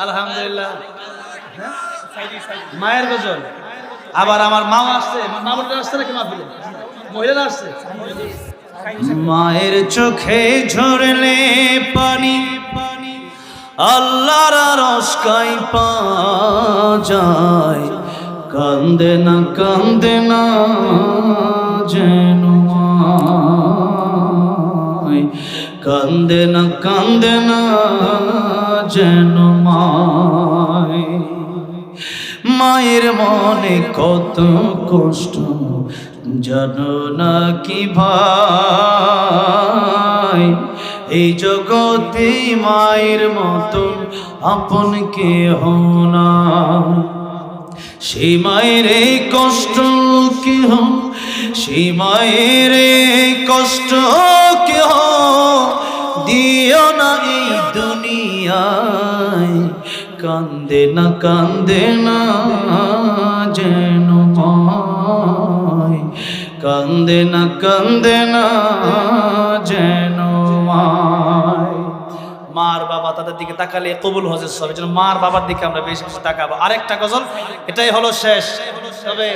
আলহামদুলিল্লাহ? মায়ের গজল। আবার আমার মা আসছে। মা আসছে নাকি মা ফিরে? মহিলারা আসছে? মায়ের চোখে ঝরলে পানি পানি আল্লাহর রসকাই পা কান্দে না কান্দে না যেন কান্দে না কান্দে না যেন মায়। মায়ের মনে কত কষ্ট, জানো না কি ভাই? এই জগতে মায়ের মতো আপন কে না সেই মায়ের এই কষ্ট কেহ সেই মায়ের কষ্ট দিও না এই দুনিয়ায়। কান্দে না কান্দে না যেন কান্দে না কান্দে না যেন মার বাবা তাদের দিকে তাকালে কবুল হজের সব। মার বাবার দিকে আমরা বেশি বেশি তাকাবো। আরেকটা গজল, এটাই হলো শেষ। তবে